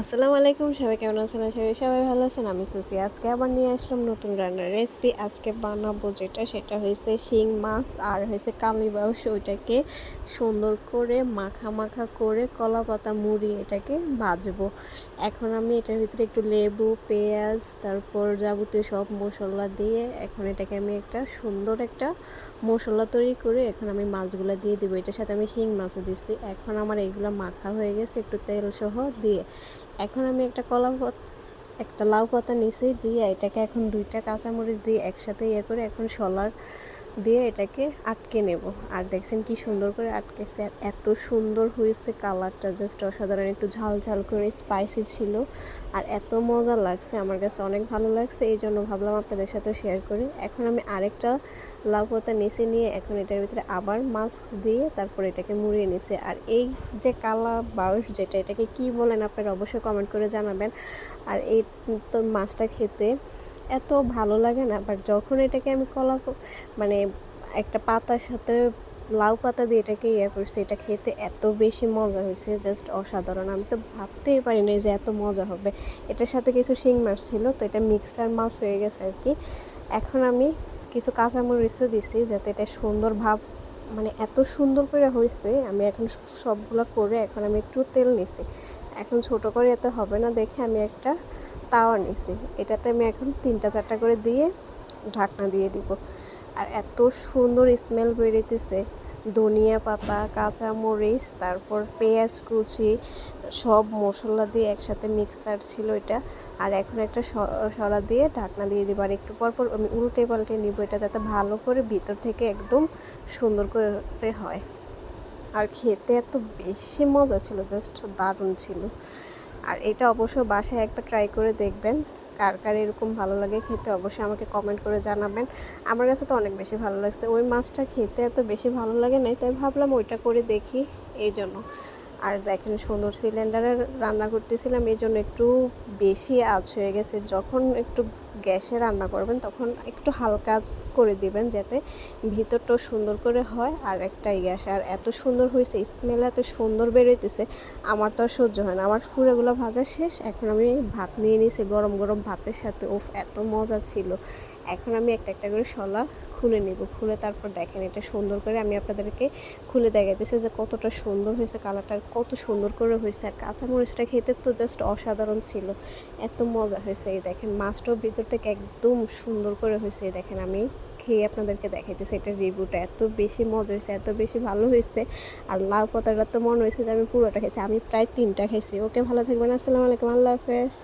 আসসালামু আলাইকুম, সবাই কেমন আছেন? আশা করি সবাই ভালো আছেন। আমি সুফি আজকে আবার নিয়ে আসলাম নতুন রান্নার রেসিপি আজকে বানাবো যেটা, সেটা হয়েছে শিং মাছ আর হয়েছে কালিবাউস ওইটাকে সুন্দর করে মাখা মাখা করে কলা পাতা মুড়ি এটাকে ভাজবো। এখন আমি এটার ভিতরে একটু লেবু, পেঁয়াজ, তারপর যাবতীয় সব মশলা দিয়ে এখন এটাকে আমি একটা সুন্দর একটা মশলা তৈরি করে এখন আমি মাছগুলো দিয়ে দিব। এটার সাথে আমি শিং মাছও দিচ্ছি এখন আমার এইগুলো মাখা হয়ে গেছে, একটু তেল সহ দিয়ে। এখন আমি একটা কলা একটা লাউ পাতা নিচে দিয়ে এটাকে এখন দুইটা কাঁচামরিচ দিয়ে একসাথে ইয়ে করে এখন শলার দিয়ে এটাকে আটকে নেব। আর দেখছেন কি সুন্দর করে আটকেছে। আর এত সুন্দর হয়েছে কালারটা, জাস্ট অসাধারণ। একটু ঝাল ঝাল করে স্পাইসি ছিল। আর এত মজা লাগছে, আমার কাছে অনেক ভালো লাগছে। এই জন্য ভাবলাম আপনাদের সাথে শেয়ার করি। এখন আমি আরেকটা লাউ পাতা নিচে নিয়ে এখন এটার ভিতরে আবার মাছ দিয়ে তারপর এটাকে মুড়িয়ে নিছে। আর এই যে কালা বাউস যেটা, এটাকে কি বলেন আপনারা অবশ্যই কমেন্ট করে জানাবেন। আর এই তো মাছটা খেতে এত ভালো লাগে না বাট যখন এটাকে আমি কলা মানে একটা পাতার সাথে লাউ পাতা দিয়ে এটাকে ইয়ে করছি, এটা খেতে এত বেশি মজা হয়েছে জাস্ট অসাধারণ। আমি তো ভাবতেই পারি না যে এত মজা হবে। এটার সাথে কিছু শিং মাছ ছিল, তো এটা মিক্সার মাছ হয়ে গেছে আর কি। এখন আমি কিছু কাঁচামরিচও দিছি, যাতে এটা সুন্দর ভাব মানে এত সুন্দর করে হয়েছে, আমি এখন সবগুলো করে এখন আমি একটু তেল নিছি। এখন ছোট করে এত হবে না, দেখে আমি একটা তাওয়া নিছি এটাতে আমি এখন তিনটা, চারটা করে দিয়ে ঢাকনা দিয়ে দিব। আর এত সুন্দর স্মেল বেরোতেছে ধনিয়া পাতা কাঁচা মরিচ তারপর পেঁয়াজ কুচি, সব মশলা দিয়ে একসাথে মিক্সার ছিল এটা। আর এখন একটা সরা দিয়ে ঢাকনা দিয়ে দিব। আর একটু পর পর আমি উল্টে পাল্টে নিব এটা যাতে ভালো করে ভিতর থেকে একদম সুন্দর করে হয়। আর খেতে এত বেশি মজা ছিল জাস্ট দারুণ ছিল। আর এটা অবশ্য বাসায় একবার ট্রাই করে দেখবেন, কার কার এরকম ভালো লাগে খেতে অবশ্যই আমাকে কমেন্ট করে জানাবেন। আমার কাছে তো অনেক বেশি ভালো লাগছে। ওই মাছটা খেতে এত বেশি ভালো লাগে নাই, তাই ভাবলাম ওইটা করে দেখি এই জন্য। আর দেখেন সুন্দর সিলিন্ডারে রান্না করতেছিলাম, এই জন্য একটু বেশি আঁচ হয়ে গেছে। যখন একটু গ্যাসে রান্না করবেন, তখন একটু হালকা করে দিবেন যাতে ভিতরটাও সুন্দর করে হয় আর একটাই গ্যাস। আর এত সুন্দর হয়েছে স্মেল এত সুন্দর বেরোইতেছে, আমার তো আর সহ্য হয় না। আমার ফুড়েগুলো ভাজা শেষ, এখন আমি ভাত নিয়ে নিয়েছি গরম গরম ভাতের সাথে। ওফ এত মজা ছিল। এখন আমি একটা একটা করে শলা খুলে নিব, খুলে তারপর দেখেন এটা সুন্দর করে আমি আপনাদেরকে খুলে দেখাইতেছি যে কতটা সুন্দর হয়েছে কালারটা, কত সুন্দর করে হয়েছে। আর কাঁচামরিচটা খেতে তো জাস্ট অসাধারণ ছিল, এত মজা হয়েছে। এই দেখেন মাছটাও ভিতর থেকে একদম সুন্দর করে হয়েছে। এই দেখেন, আমি খেয়ে আপনাদেরকে দেখাইতেছি এটার রিভিউটা। এত বেশি মজা হয়েছে, এত বেশি ভালো হয়েছে। আর লাউ পাতাটা তো মনে হয়েছে যে আমি পুরোটা খেয়েছি, আমি প্রায় তিনটা খেয়েছি। ওকে, ভালো থাকবেন। আসসালামু আলাইকুম। আল্লাহ হাফেজ।